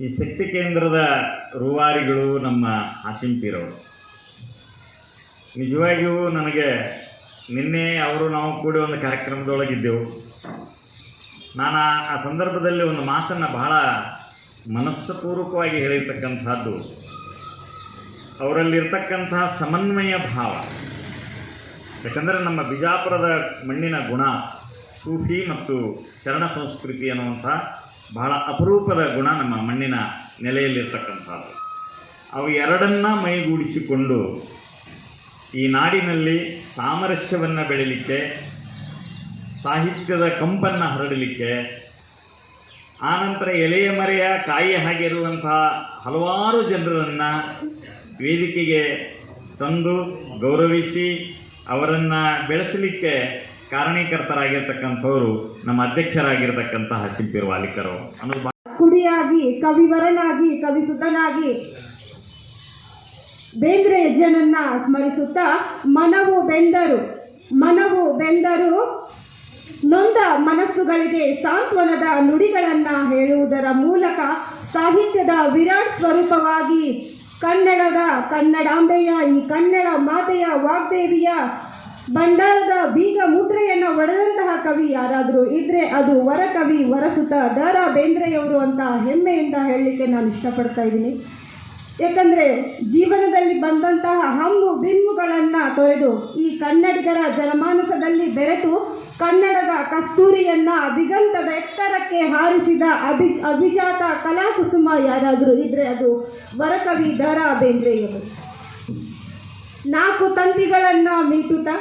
ಈ ಶಕ್ತಿ ಕೇಂದ್ರದ ರೂವಾರಿಗಳು ನಮ್ಮ ಹಾಸಿಂಪೀರವರು ನಿಜವಾಗಿಯೂ ನನಗೆ ನಿನ್ನೆ ಅವರು ನಾವು ಕೂಡ ಒಂದು ಕಾರ್ಯಕ್ರಮದೊಳಗಿದ್ದೆವು ನಾನು ಆ- ಸಂದರ್ಭದಲ್ಲಿ ಒಂದು ಮಾತನ್ನು ಬಹಳ ಮನಸ್ಸುಪೂರ್ವಕವಾಗಿ ಹೇಳಿರ್ತಕ್ಕಂಥದ್ದು ಅವರಲ್ಲಿರ್ತಕ್ಕಂತಹ ಸಮನ್ವಯ ಭಾವ, ಯಾಕಂದರೆ ನಮ್ಮ ಬಿಜಾಪುರದ ಮಣ್ಣಿನ ಗುಣ, ಸೂಫಿ ಮತ್ತು ಶರಣ ಸಂಸ್ಕೃತಿ ಅನ್ನುವಂಥ ಬಹಳ ಅಪರೂಪದ ಗುಣ ನಮ್ಮ ಮಣ್ಣಿನ ನೆಲೆಯಲ್ಲಿರ್ತಕ್ಕಂಥದ್ದು. ಅವು ಎರಡನ್ನ ಮೈಗೂಡಿಸಿಕೊಂಡು ಈ ನಾಡಿನಲ್ಲಿ ಸಾಮರಸ್ಯವನ್ನು ಬೆಳೀಲಿಕ್ಕೆ, ಸಾಹಿತ್ಯದ ಕಂಪನ್ನು ಹರಡಲಿಕ್ಕೆ ಆನಂತರ ಎಲೆಯ ಮರೆಯ ಕಾಯಿ ಹಾಗಿರುವಂತಹ ಹಲವಾರು ಜನರನ್ನು ವೇದಿಕೆಗೆ ತಂದು ಗೌರವಿಸಿ ಅವರನ್ನು ಬೆಳೆಸಲಿಕ್ಕೆ ಕಾರಣೀಕರ್ತರಾಗಿರ್ತಕ್ಕಂಥವರು ನಮ್ಮ ಅಧ್ಯಕ್ಷರಾಗಿರ್ತಕ್ಕಂತಹ ಸಿಂಪಿರ್ ವಾಲಿಕರು. ಅನ್ನೋದು ಕುಡಿಯಾಗಿ, ಕವಿವರನಾಗಿ, ಕವಿಸುತನಾಗಿ ಬೇಂದ್ರೆ ಹೆಜ್ಜನನ್ನ ಸ್ಮರಿಸುತ್ತಾ ಮನವು ಬೆಂದರು ಮನವು ಬೆಂದರು ನೊಂದ ಮನಸ್ಸುಗಳಿಗೆ ಸಾಂತ್ವನದ ನುಡಿಗಳನ್ನ ಹೇಳುವುದರ ಮೂಲಕ ಸಾಹಿತ್ಯದ ವಿರಾಟ್ ಸ್ವರೂಪವಾಗಿ ಕನ್ನಡದ ಕನ್ನಡಾಂಬೆಯ ಈ ಕನ್ನಡ ಮಾತೆಯ ವಾಗ್ದೇವಿಯ ಭಂಡಾರದ ಬೀಗ ಮುದ್ರೆಯನ್ನು ಒಡೆದಂತಹ ಕವಿ ಯಾರಾದರೂ ಇದ್ರೆ ಅದು ವರಕವಿ, ವರಸುತ ದ ರಾ ಬೇಂದ್ರೆಯವರು ಅಂತ ಹೆಮ್ಮೆಯಿಂದ ಹೇಳಲಿಕ್ಕೆ ನಾನು ಇಷ್ಟಪಡ್ತಾ ಇದ್ದೀನಿ. ಏಕೆಂದರೆ ಜೀವನದಲ್ಲಿ ಬಂದಂತಹ ಹಮ್ಮು ಬಿಮ್ಮುಗಳನ್ನು ತೊರೆದು ಈ ಕನ್ನಡಿಗರ ಜನಮಾನಸದಲ್ಲಿ ಬೆರೆತು ಕನ್ನಡದ ಕಸ್ತೂರಿಯನ್ನು ದಿಗಂತದ ಎತ್ತರಕ್ಕೆ ಹಾರಿಸಿದ ಅಭಿ, ಅಭಿಜಾತ ಕಲಾಕುಸುಮ ಯಾರಾದರೂ ಇದ್ರೆ ಅದು ವರಕವಿ ದ ರಾ ಬೇಂದ್ರೆಯವರು ನಾಲ್ಕು ತಂತಿಗಳನ್ನು ಮೀಟುತ್ತಾ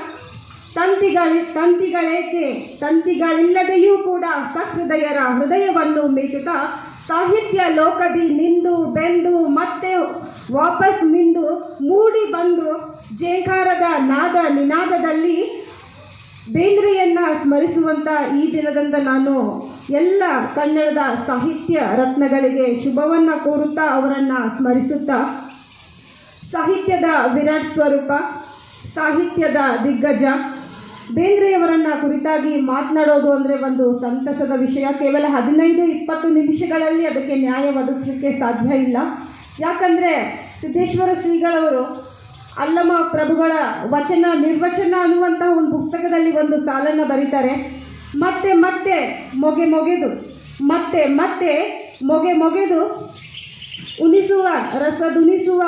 ತಂತಿಗಳ, ತಂತಿಗಳೇಕೆ? ತಂತಿಗಳಿಲ್ಲದೆಯೂ ಕೂಡ ಸಹೃದಯರ ಹೃದಯವನ್ನು ಮೀಟುತ್ತಾ ಸಾಹಿತ್ಯ ಲೋಕದಿ ನಿಂದು, ಬೆಂದು, ಮತ್ತೆ ವಾಪಸ್ ಮಿಂದು ಮೂಡಿ ಬಂದು ಜೇಕಾರದ ನಾದ ನಿನಾದದಲ್ಲಿ ಬೇಂದ್ರೆಯನ್ನು ಸ್ಮರಿಸುವಂಥ ಈ ದಿನದಂದ ನಾನು ಎಲ್ಲ ಕನ್ನಡದ ಸಾಹಿತ್ಯ ರತ್ನಗಳಿಗೆ ಶುಭವನ್ನು ಕೋರುತ್ತಾ ಅವರನ್ನು ಸ್ಮರಿಸುತ್ತಾ ಸಾಹಿತ್ಯದ ವಿರಾಟ್ ಸ್ವರೂಪ, ಸಾಹಿತ್ಯದ ದಿಗ್ಗಜ. ಬೇಂದ್ರೆಯವರನ್ನ ಕುರಿತಾಗಿ ಮಾತನಾಡೋದು ಅಂದರೆ ಒಂದು ಸಂತಸದ ವಿಷಯ. ಕೇವಲ ಹದಿನೈದು ಇಪ್ಪತ್ತು ನಿಮಿಷಗಳಲ್ಲಿ ಅದಕ್ಕೆ ನ್ಯಾಯ ಒದಗಿಸಲಿಕ್ಕೆ ಸಾಧ್ಯ ಇಲ್ಲ. ಯಾಕಂದರೆ ಸಿದ್ದೇಶ್ವರ ಶ್ರೀಗಳವರು ಅಲ್ಲಮ ಪ್ರಭುಗಳ ವಚನ, ನಿರ್ವಚನ ಅನ್ನುವಂತಹ ಒಂದು ಪುಸ್ತಕದಲ್ಲಿ ಒಂದು ಸಾಲನ್ನು ಬರೀತಾರೆ. ಮತ್ತೆ ಮತ್ತೆ ಮೊಗೆ ಮೊಗೆದು, ಮತ್ತೆ ಮತ್ತೆ ಮೊಗೆ ಮೊಗೆದು ಉಣಿಸುವ ರಸದುನಿಸುವ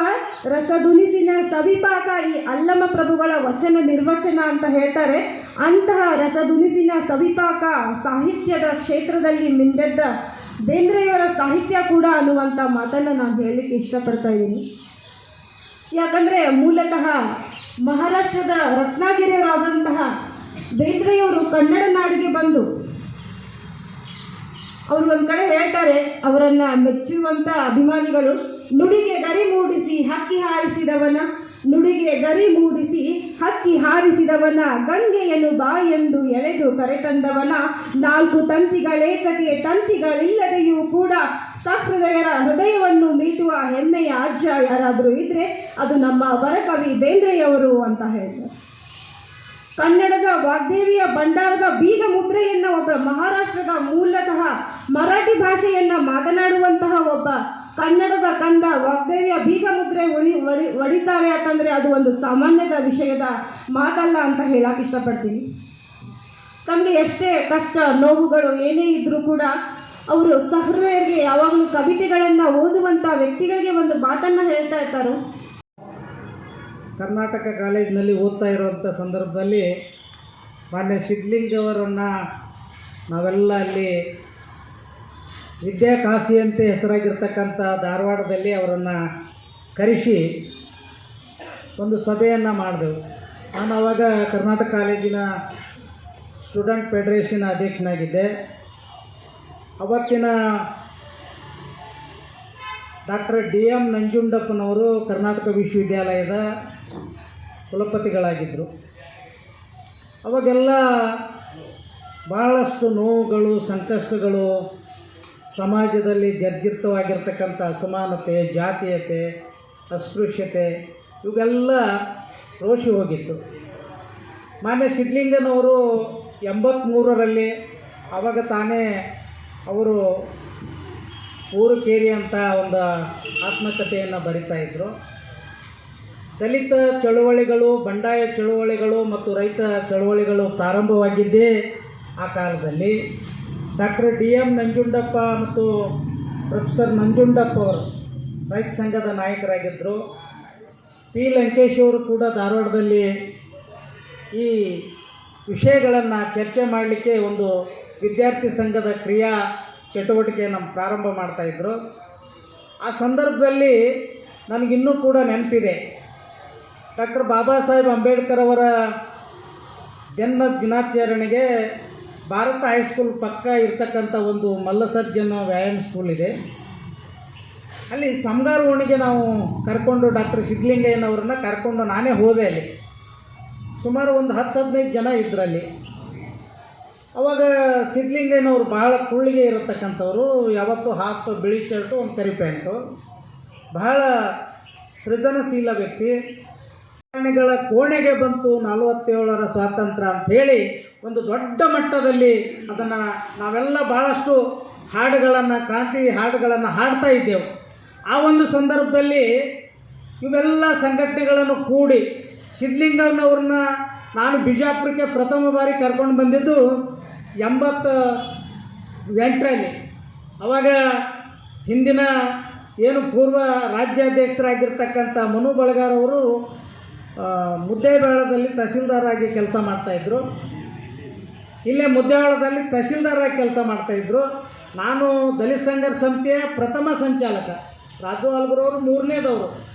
ರಸದುನಿಸಿನ ಸವಿಪಾಕ ಈ ಅಲ್ಲಮ ಪ್ರಭುಗಳ ವಚನ ನಿರ್ವಚನ ಅಂತ ಹೇಳ್ತಾರೆ. ಅಂತಹ ರಸದುನಿಸಿನ ಸವಿಪಾಕ ಸಾಹಿತ್ಯದ ಕ್ಷೇತ್ರದಲ್ಲಿ ಮಿಂದೆದ್ದ ಬೇಂದ್ರೆಯವರ ಸಾಹಿತ್ಯ ಕೂಡ ಅನ್ನುವಂಥ ಮಾತನ್ನು ನಾನು ಹೇಳಲಿಕ್ಕೆ ಇಷ್ಟಪಡ್ತಾ ಇದ್ದೀನಿ. ಯಾಕಂದರೆ ಮೂಲತಃ ಮಹಾರಾಷ್ಟ್ರದ ರತ್ನಾಗಿರಿಯವರಾದಂತಹ ಬೇಂದ್ರೆಯವರು ಕನ್ನಡ ನಾಡಿಗೆ ಬಂದು ಅವರು ಒಂದು ಕಡೆ ಹೇಳ್ತಾರೆ, ಅವರನ್ನ ಮೆಚ್ಚುವಂತ ಅಭಿಮಾನಿಗಳು, ನುಡಿಗೆ ಗರಿ ಮೂಡಿಸಿ ಹಕ್ಕಿ ಹಾರಿಸಿದವನ, ನುಡಿಗೆ ಗರಿ ಮೂಡಿಸಿ ಹಕ್ಕಿ ಹಾರಿಸಿದವನ, ಗಂಗೆಯನ್ನು ಬಾ ಎಂದು ಎಳೆದು ಕರೆತಂದವನ, ನಾಲ್ಕು ತಂತಿಗಳೇತಕ್ಕೆ ತಂತಿಗಳಿಲ್ಲದೆಯೂ ಕೂಡ ಸಹೃದಯರ ಹೃದಯವನ್ನು ಮೀಟುವ ಹೆಮ್ಮೆಯ ಅಜ್ಜ ಯಾರಾದರೂ ಇದ್ರೆ ಅದು ನಮ್ಮ ವರಕವಿ ಬೇಂದ್ರೆಯವರು ಅಂತ ಹೇಳ್ತಾರೆ. ಕನ್ನಡದ ವಾಗ್ದೇವಿಯ ಭಂಡಾರದ ಬೀಗ ಮುದ್ರೆಯನ್ನ ಒಬ್ಬ ಮಹಾರಾಷ್ಟ್ರದ ಮೂಲತಃ ಮರಾಠಿ ಭಾಷೆಯನ್ನ ಮಾತನಾಡುವಂತಹ ಒಬ್ಬ ಕನ್ನಡದ ಕಂದ ವಾಗ್ದೇವಿಯ ಬೀಗ ಮುದ್ರೆ ಒಡಿ ಒಡಿತಾರೆ ಯಾಕಂದ್ರೆ ಅದು ಒಂದು ಸಾಮಾನ್ಯದ ವಿಷಯದ ಮಾತಲ್ಲ ಅಂತ ಹೇಳಕ್ ಇಷ್ಟಪಡ್ತೀನಿ. ತಮಗೆ ಎಷ್ಟೇ ಕಷ್ಟ, ನೋವುಗಳು ಏನೇ ಇದ್ದರೂ ಕೂಡ ಅವರು ಸಹೃದಯರಿಗೆ ಯಾವಾಗಲೂ ಕವಿತೆಗಳನ್ನು ಓದುವಂಥ ವ್ಯಕ್ತಿಗಳಿಗೆ ಒಂದು ಮಾತನ್ನು ಹೇಳ್ತಾ ಇರ್ತಾರೋ. ಕರ್ನಾಟಕ ಕಾಲೇಜಿನಲ್ಲಿ ಓದ್ತಾ ಇರುವಂಥ ಸಂದರ್ಭದಲ್ಲಿ ಮಾನ್ಯ ಸಿದ್ಲಿಂಗವರನ್ನು ನಾವೆಲ್ಲ ಅಲ್ಲಿ ವಿದ್ಯಾಕಾಶಿಯಂತೆ ಹೆಸರಾಗಿರ್ತಕ್ಕಂಥ ಧಾರವಾಡದಲ್ಲಿ ಅವರನ್ನು ಕರೆಸಿ ಒಂದು ಸಭೆಯನ್ನು ಮಾಡಿದೆವು. ನಾನು ಆವಾಗ ಕರ್ನಾಟಕ ಕಾಲೇಜಿನ ಸ್ಟೂಡೆಂಟ್ ಫೆಡರೇಷನ್ ಅಧ್ಯಕ್ಷನಾಗಿದ್ದೆ. ಅವತ್ತಿನ ಡಾಕ್ಟರ್ ಡಿ ಎಂ ನಂಜುಂಡಪ್ಪನವರು ಕರ್ನಾಟಕ ವಿಶ್ವವಿದ್ಯಾಲಯದ ಕುಲಪತಿಗಳಾಗಿದ್ದರು ಅವಾಗೆಲ್ಲ ಭಾಳಷ್ಟು ನೋವುಗಳು, ಸಂಕಷ್ಟಗಳು ಸಮಾಜದಲ್ಲಿ ಜರ್ಜಿತವಾಗಿರ್ತಕ್ಕಂಥ ಅಸಮಾನತೆ, ಜಾತೀಯತೆ, ಅಸ್ಪೃಶ್ಯತೆ, ಇವೆಲ್ಲ ರೋಷಿ ಹೋಗಿತ್ತು. ಮಾನ್ಯ ಸಿದ್ಲಿಂಗನವರು ಎಂಬತ್ತ್ಮೂರರಲ್ಲಿ ಆವಾಗ ತಾನೇ ಅವರು ಊರು ಕೇರಿ ಅಂತ ಒಂದು ಆತ್ಮಕಥೆಯನ್ನು ಇದ್ದರು ದಲಿತ ಚಳುವಳಿಗಳು, ಬಂಡಾಯ ಚಳುವಳಿಗಳು ಮತ್ತು ರೈತ ಚಳುವಳಿಗಳು ಪ್ರಾರಂಭವಾಗಿದ್ದೇ ಆ ಕಾಲದಲ್ಲಿ ಡಾಕ್ಟರ್ ಡಿ ಎಂ ನಂಜುಂಡಪ್ಪ ಮತ್ತು ಪ್ರೊಫೆಸರ್ ನಂಜುಂಡಪ್ಪ ಅವರು ರೈತ ಸಂಘದ ನಾಯಕರಾಗಿದ್ದರು ಪಿ. ಲಂಕೇಶ್ ಅವರು ಕೂಡ ಧಾರವಾಡದಲ್ಲಿ ಈ ವಿಷಯಗಳನ್ನು ಚರ್ಚೆ ಮಾಡಲಿಕ್ಕೆ ಒಂದು ವಿದ್ಯಾರ್ಥಿ ಸಂಘದ ಕ್ರಿಯಾ ಚಟುವಟಿಕೆಯನ್ನು ಪ್ರಾರಂಭ ಮಾಡ್ತಾಯಿದ್ರು ಆ ಸಂದರ್ಭದಲ್ಲಿ ನನಗಿನ್ನೂ ಕೂಡ ನೆನಪಿದೆ. ಡಾಕ್ಟರ್ ಬಾಬಾ ಸಾಹೇಬ್ ಅಂಬೇಡ್ಕರ್ ಅವರ ಜನ್ಮ ದಿನಾಚರಣೆಗೆ ಭಾರತ ಹೈಸ್ಕೂಲ್ ಪಕ್ಕ ಇರ್ತಕ್ಕಂಥ ಒಂದು ಮಲ್ಲಸರ್ಜನ್ ವ್ಯಾಯಾಮ ಸ್ಕೂಲ್ ಇದೆ. ಅಲ್ಲಿ ಸಮಗಾರ ಓಣಿಗೆ ನಾವು ಕರ್ಕೊಂಡು ಡಾಕ್ಟರ್ ಸಿದ್ಲಿಂಗಯ್ಯನವ್ರನ್ನ ಕರ್ಕೊಂಡು ನಾನೇ ಹೋದೆ ಅಲ್ಲಿ. ಸುಮಾರು ಒಂದು ಹತ್ತು ಹದಿನೈದು ಜನ ಇದ್ರಲ್ಲಿ ಅವಾಗ ಸಿದ್ಲಿಂಗಯ್ಯನವರು ಬಹಳ ಕುಳ್ಳಿಗೆ ಇರತಕ್ಕಂಥವ್ರು, ಯಾವತ್ತೂ ಹಾಫ್ ಬಿಳಿ ಶರ್ಟು, ಒಂದು ಕರಿ ಪ್ಯಾಂಟು. ಬಹಳ ಸೃಜನಶೀಲ ವ್ಯಕ್ತಿ. ಪ್ರಾಣಿಗಳ ಕೋಣೆಗೆ ಬಂತು ನಲವತ್ತೇಳರ ಸ್ವಾತಂತ್ರ್ಯ ಅಂಥೇಳಿ ಒಂದು ದೊಡ್ಡ ಮಟ್ಟದಲ್ಲಿ ಅದನ್ನು ನಾವೆಲ್ಲ ಭಾಳಷ್ಟು ಹಾಡುಗಳನ್ನು ಕ್ರಾಂತಿ ಹಾಡುಗಳನ್ನು ಹಾಡ್ತಾ ಇದ್ದೆವು. ಆ ಒಂದು ಸಂದರ್ಭದಲ್ಲಿ ಇವೆಲ್ಲ ಸಂಘಟನೆಗಳನ್ನು ಕೂಡಿ ಸಿದ್ಲಿಂಗನವ್ರನ್ನ ನಾನು ಬಿಜಾಪುರಕ್ಕೆ ಪ್ರಥಮ ಬಾರಿ ಕರ್ಕೊಂಡು ಬಂದಿದ್ದು ಎಂಬತ್ತು ಎಂಟರಲ್ಲಿ. ಅವಾಗ ಹಿಂದಿನ ಏನು ಪೂರ್ವ ರಾಜ್ಯಾಧ್ಯಕ್ಷರಾಗಿರ್ತಕ್ಕಂಥ ಮನು ಬಳಗಾರ್ ಅವರು ಆ, ಮುದ್ದೇಬೇಳದಲ್ಲಿ ತಹಸೀಲ್ದಾರಾಗಿ ಕೆಲಸ ಮಾಡ್ತಾಯಿದ್ರು ಇಲ್ಲೇ ಮುದ್ದೇಬೇಳದಲ್ಲಿ ತಹಸೀಲ್ದಾರಾಗಿ ಕೆಲಸ ಮಾಡ್ತಾಯಿದ್ರು ನಾನು ದಲಿತ ಸಂಘರ್ಷ ಸಮಿತಿಯ ಪ್ರಥಮ ಸಂಚಾಲಕ. ರಾಜು ಅಲ್ಗುರವರು ಮೂರನೇದವರು.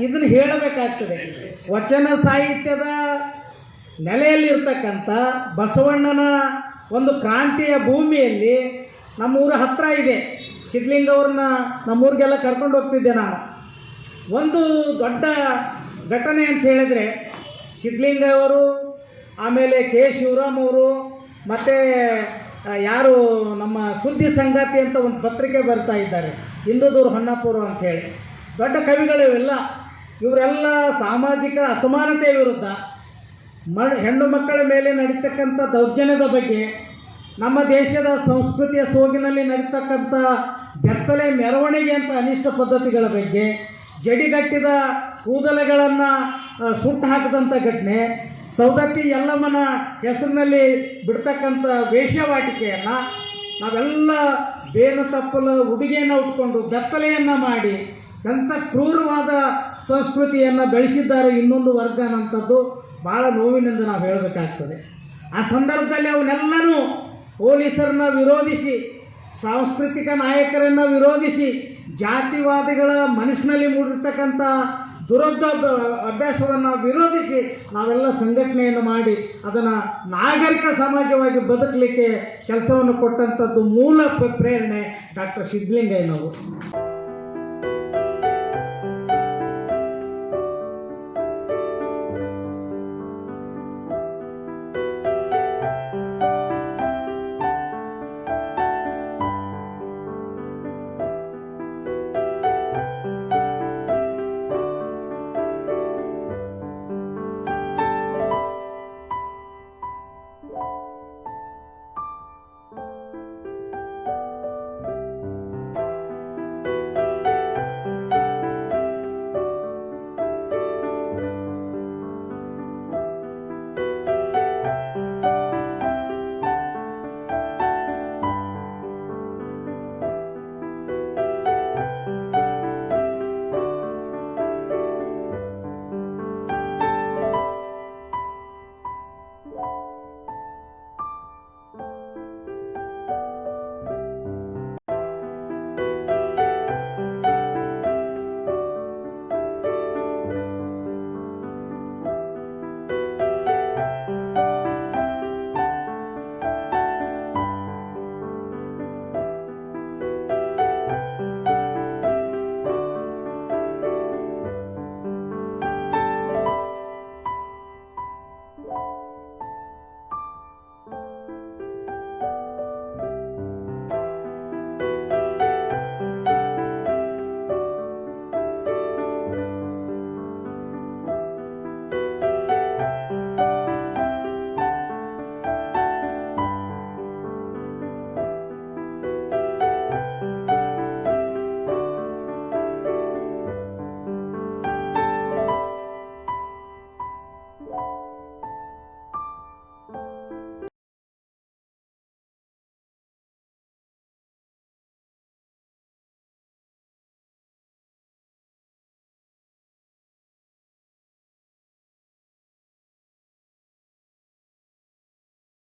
ಇದನ್ನು ಹೇಳಬೇಕಾಗ್ತದೆ. ವಚನ ಸಾಹಿತ್ಯದ ನೆಲೆಯಲ್ಲಿರ್ತಕ್ಕಂಥ ಬಸವಣ್ಣನ ಒಂದು ಕ್ರಾಂತಿಯ ಭೂಮಿಯಲ್ಲಿ ನಮ್ಮೂರ ಹತ್ತಿರ ಇದೆ. ಸಿದ್ಲಿಂಗವ್ರನ್ನ ನಮ್ಮೂರಿಗೆಲ್ಲ ಕರ್ಕೊಂಡು ಹೋಗ್ತಿದ್ದೆ ನಾನು. ಒಂದು ದೊಡ್ಡ ಘಟನೆ ಅಂತ ಹೇಳಿದರೆ ಸಿದ್ಲಿಂಗ ಅವರು, ಆಮೇಲೆ ಕೆ ಶಿವರಾಮ್ ಅವರು, ಮತ್ತು ಯಾರು ನಮ್ಮ ಸುದ್ದಿ ಸಂಗಾತಿ ಅಂತ ಒಂದು ಪತ್ರಿಕೆ ಬರ್ತಾ ಇದ್ದಾರೆ, ಹಿಂದೂದೂರು ಹೊನ್ನಪ್ಪರು ಅಂಥೇಳಿ ದೊಡ್ಡ ಕವಿಗಳು ಇವೆಲ್ಲ. ಇವರೆಲ್ಲ ಸಾಮಾಜಿಕ ಅಸಮಾನತೆ ವಿರುದ್ಧ ಮ ಹೆಣ್ಣು ಮಕ್ಕಳ ಮೇಲೆ ನಡೀತಕ್ಕಂಥ ದೌರ್ಜನ್ಯದ ಬಗ್ಗೆ, ನಮ್ಮ ದೇಶದ ಸಂಸ್ಕೃತಿಯ ಸೋಗಿನಲ್ಲಿ ನಡೀತಕ್ಕಂಥ ಬೆತ್ತಲೆ ಮೆರವಣಿಗೆ ಅಂತ ಅನಿಷ್ಟ ಪದ್ಧತಿಗಳ ಬಗ್ಗೆ ಜಡಿಗಟ್ಟಿದ ಕೂದಲೆಗಳನ್ನು ಸುಟ್ಟು ಹಾಕಿದಂಥ ಘಟನೆ ಸೌದತ್ತಿ ಯಲ್ಲಮ್ಮನ ಹೆಸರಿನಲ್ಲಿ ಬಿಡ್ತಕ್ಕಂಥ ವೇಷವಾಟಿಕೆಯನ್ನು ನಾವೆಲ್ಲ ಬೇನು ತಪ್ಪಲ ಉಡುಗೆಯನ್ನು ಉಟ್ಕೊಂಡು ಬೆತ್ತಲೆಯನ್ನು ಮಾಡಿ ಎಂಥ ಕ್ರೂರವಾದ ಸಂಸ್ಕೃತಿಯನ್ನು ಬೆಳೆಸಿದ್ದಾರೆ ಇನ್ನೊಂದು ವರ್ಗ ಅನ್ನೋಂಥದ್ದು ಭಾಳ ನೋವಿನಿಂದ ನಾವು ಹೇಳಬೇಕಾಗ್ತದೆ. ಆ ಸಂದರ್ಭದಲ್ಲಿ ಅವನ್ನೆಲ್ಲನೂ ಪೊಲೀಸರನ್ನ ವಿರೋಧಿಸಿ, ಸಾಂಸ್ಕೃತಿಕ ನಾಯಕರನ್ನು ವಿರೋಧಿಸಿ ಜಾತಿವಾದಿಗಳ ಮನಸ್ಸಿನಲ್ಲಿ ಮೂಡಿರ್ತಕ್ಕಂಥ ದುರದ್ದ ಅಭ್ಯಾಸವನ್ನು ವಿರೋಧಿಸಿ ನಾವೆಲ್ಲ ಸಂಘಟನೆಯನ್ನು ಮಾಡಿ ಅದನ್ನು ನಾಗರಿಕ ಸಮಾಜವಾಗಿ ಬದುಕಲಿಕ್ಕೆ ಕೆಲಸವನ್ನು ಕೊಟ್ಟಂಥದ್ದು ಮೂಲ ಪ್ರೇರಣೆ ಡಾಕ್ಟರ್ ಸಿದ್ಧಲಿಂಗಯ್ಯನವರು.